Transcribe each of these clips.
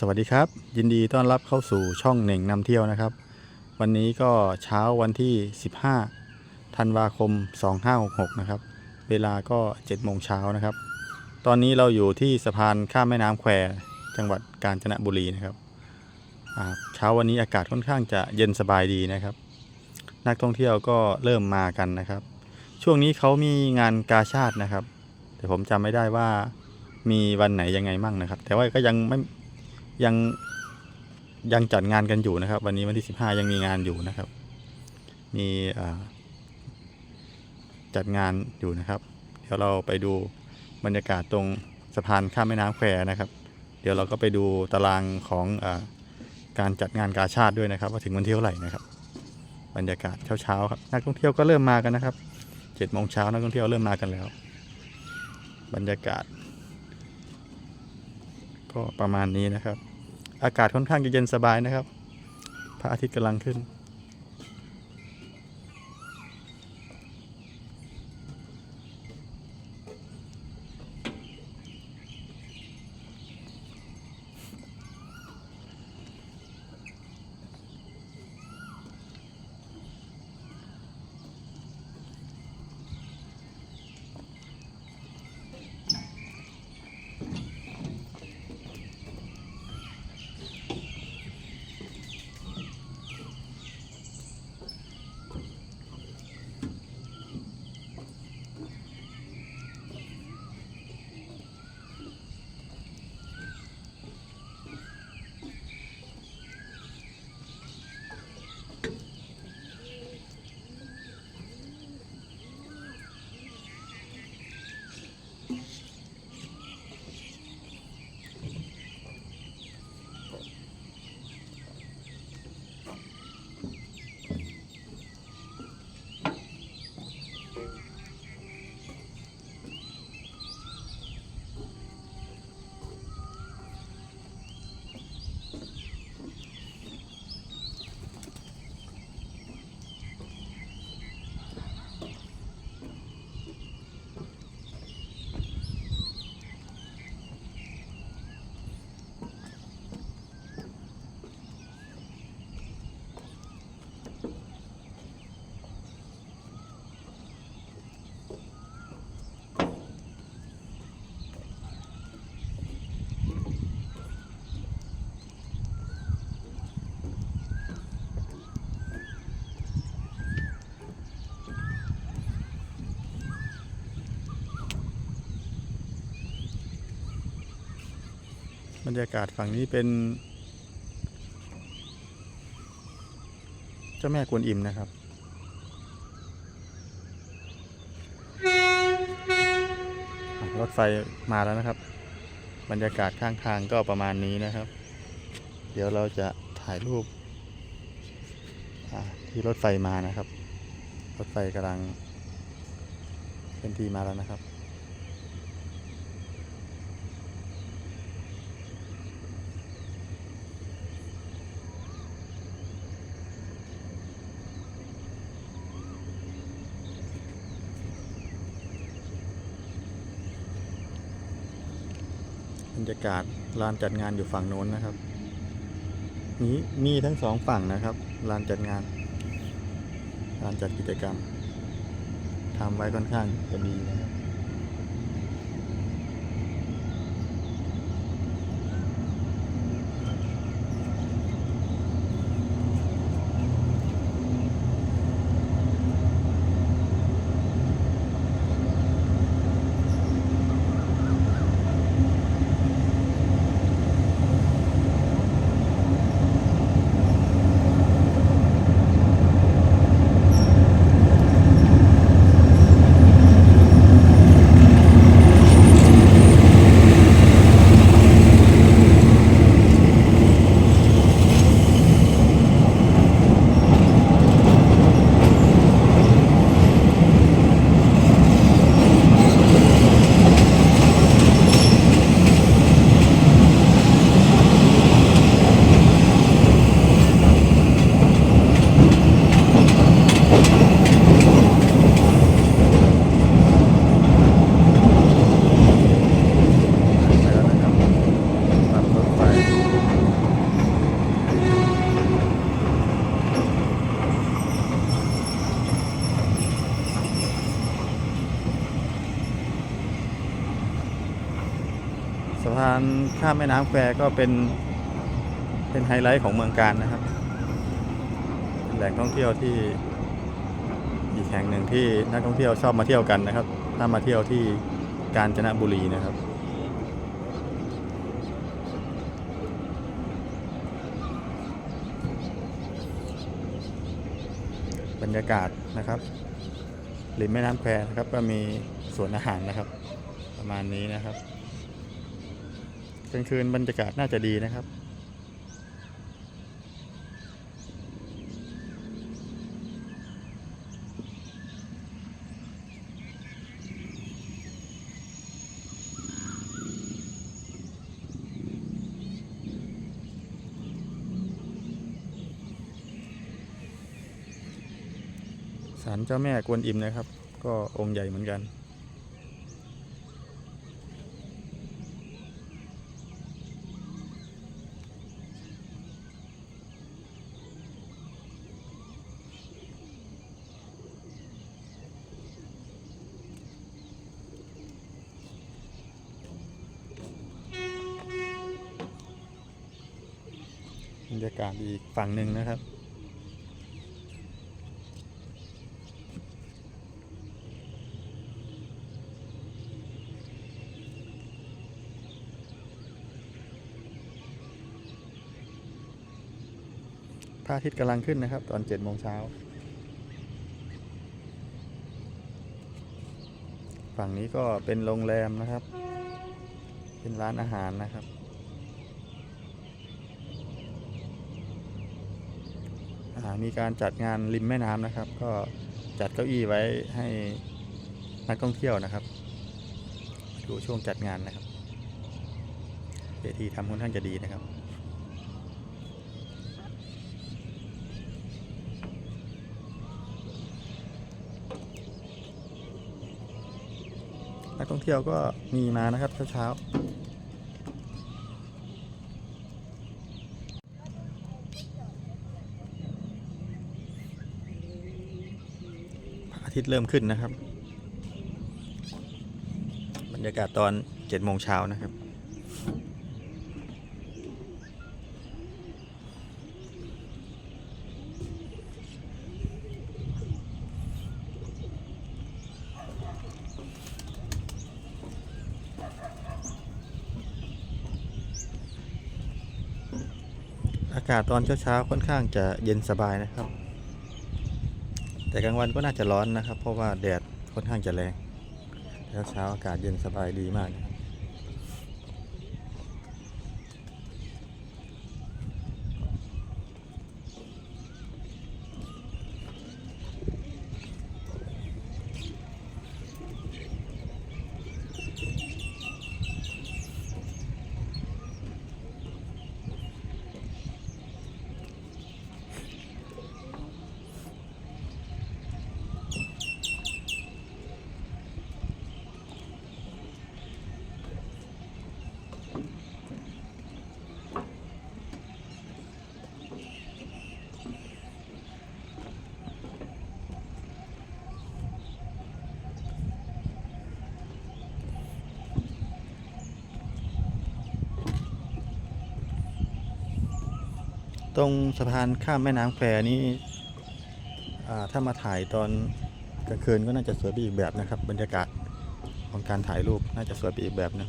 สวัสดีครับ ยินดีต้อนรับเข้าสู่ช่องเหน่งนำเที่ยวนะครับ วันนี้ก็เช้าวันที่ 15 ธันวาคม 2566 นะครับ เวลาก็7โมงเช้านะครับ ตอนนี้เราอยู่ที่สะพานข้ามแม่น้ำแควจังหวัดกาญจนบุรีนะครับเช้าวันนี้อากาศค่อนข้างจะเย็นสบายดีนะครับ นักท่องเที่ยวก็เริ่มมากันนะครับ ช่วงนี้เขามีงานกาชาตินะครับ แต่ผมจำไม่ได้ว่ามีวันไหนยังไงมั่งนะครับ แต่ว่าก็ยังไม่ ยังยังจัดงานกันอยู่นะครับ วันนี้วันที่ 15 ยังมีงานอยู่นะครับ มีจัดงานอยู่นะครับ เดี๋ยวเราไปดูบรรยากาศตรงสะพานข้ามแม่น้ำแควนะครับ เดี๋ยวเราก็ไปดูตารางของอการจัดงานกาชาติด้วยนะครับ ว่าถึงวันที่เท่าไหร่นะครับ บรรยากาศเช้าๆครับนักท่องเที่ยวก็เริ่มมากันนะครับเจ็ดโมงเช้านักท่องเที่ยวเริ่มมากันแล้ว บรรยากาศ ก็ประมาณนี้นะครับ อากาศค่อนข้างจะเย็นสบายนะครับ พระอาทิตย์กำลังขึ้น บรรยากาศฝั่งนี้เป็น เจ้าแม่กวนอิมนะครับ รถไฟมาแล้วนะครับ บรรยากาศข้างทางก็ประมาณนี้นะครับ เดี๋ยวเราจะถ่ายรูปที่รถไฟมานะครับ รถไฟกำลังเป็นที่มาแล้วนะครับ บ รรยากาศลานจัดงานอยู่ฝั่งโน้นนะครับ นี้มีทั้งสองฝั่งนะครับลานจัดงานลานจัดกิจกรรมทำไว้ค่อนข้างจะดีนะครับ พานข้ามแม่น้ำแควก็เป็นเป็นไฮไลท์ของเมืองการนะครับเป็นแหล่งท่องเที่ยวที่อีกแห่งหนึ่งที่นักท่องเที่ยวชอบมาเที่ยวกันนะครับ ถ้ามาเที่ยวที่กาญจนบุรีนะครับ บรรยากาศนะครับริมแม่น้ำแควนะครับก็มีสวนอาหารนะครับ ประมาณนี้นะครับ กลางคืนบรรยากาศน่าจะดีนะครับ ศาลเจ้าแม่กวนอิมนะครับ ก็องค์ใหญ่เหมือนกัน บ รรยากาศอีกฝั่งหนึ่งนะครับ พระอาทิตย์กำลังขึ้นนะครับ ตอนเจ็ดโมงเช้า ฝั่งนี้ก็เป็นโรงแรมนะครับ เป็นร้านอาหารนะครับ อ่า มีการจัดงานริมแม่น้ำนะครับ ก็จัดเก้าอี้ไว้ให้นักท่องเที่ยวนะครับ ดูช่วงจัดงานนะครับเวทีทำค่อนข้างจะดีนะครับนักท่องเที่ยวก็มีมานะครับเช้าๆพระอา ทิตย์เริ่มขึ้นนะครับ บรรยากาศตอนเจ็ดโมงเช้านะครับ อากาศตอนเช้าๆค่อนข้างจะเย็นสบายนะครับ แต่กลางวันก็น่าจะร้อนนะครับ เพราะว่าแดดค่อนข้างจะแรงเช้าอากาศเย็นสบายดีมาก ตรงสะพานข้ามแม่น้ำแควนี้อ่ถ้ามาถ่ายตอนกลางคืนก็น่าจะสวยไปอีกแบบนะครับ บรรยากาศของการถ่ายรูปน่าจะสวยไปอีกแบบนึง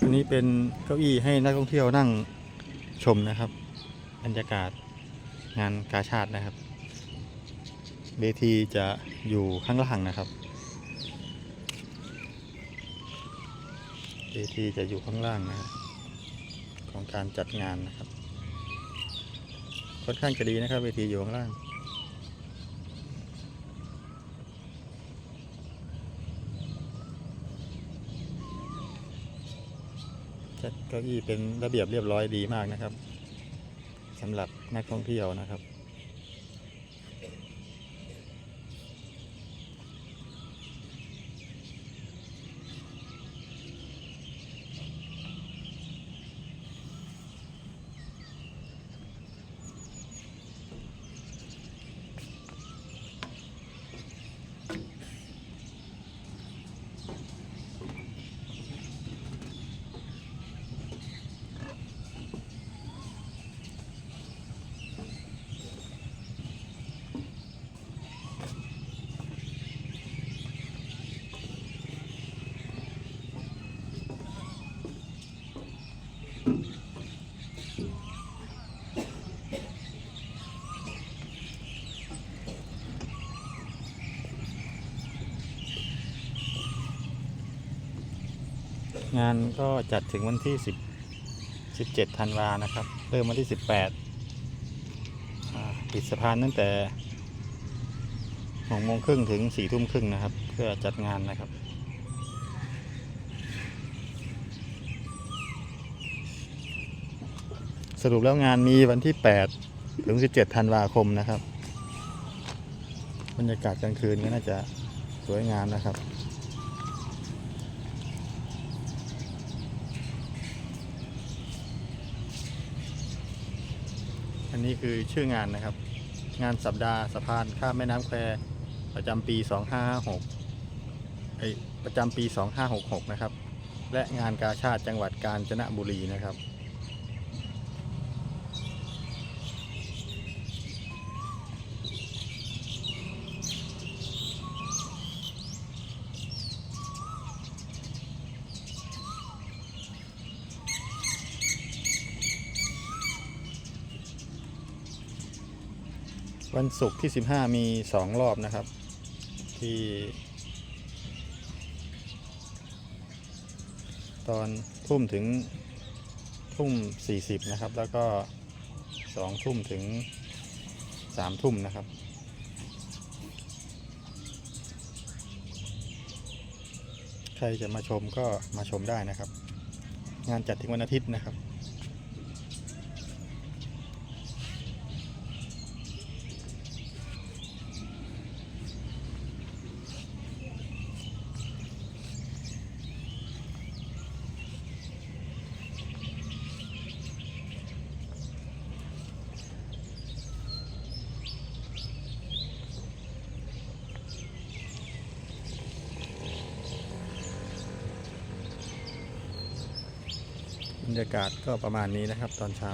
อันนี้เป็นเก้าอี้ให้นักท่องเที่ยวนั่งชมนะครับบรรยากาศงานกาชาตินะครับเวทีจะอยู่ข้างล่างนะครับเวทีจะอยู่ข้างล่างนะครับของการจัดงานนะครับ ค่อนข้างจะดีนะครับเวทีอยู่ข้างล่าง จัด เก้าอี้เป็นระเบียบเรียบร้อยดีมากนะครับสำหรับนักท่องเที่ยวนะครับ งานก็จัดถึงวันที่ 10 17ธันวานะครับ เริ่มวันที่ 18ปิดสะพานตั้งแต่6โมงครึ่งถึง4ทุ่มครึ่งนะครับ เพื่อจัดงานนะครับ สรุปแล้วงานมีวันที่ 8 ถึง 17ธันวาคมนะครับ บรรยากาศกลางคืนก็น่าจะสวยงามนะครับ นนี้คือชื่องานนะครับ งานสัปดาห์สะพานข้ามแม่น้ำแควประจำปี 2556ไอประจำปี 2566 นะครับ และงานกาชาติจังหวัดกาญจนบุรีนะครับ วันศุกร์ที่ 15 มี 2 รอบนะครับ ที่ ตอนทุ่มถึงทุ่ม 40 นะครับ แล้วก็ 2 ทุ่มถึง 3 ทุ่มนะครับใครจะมาชมก็มาชมได้นะครับ งานจัดถึงวันอาทิตย์นะครับ รยากาศก็ประมาณนี้นะครับ ตอนเช้า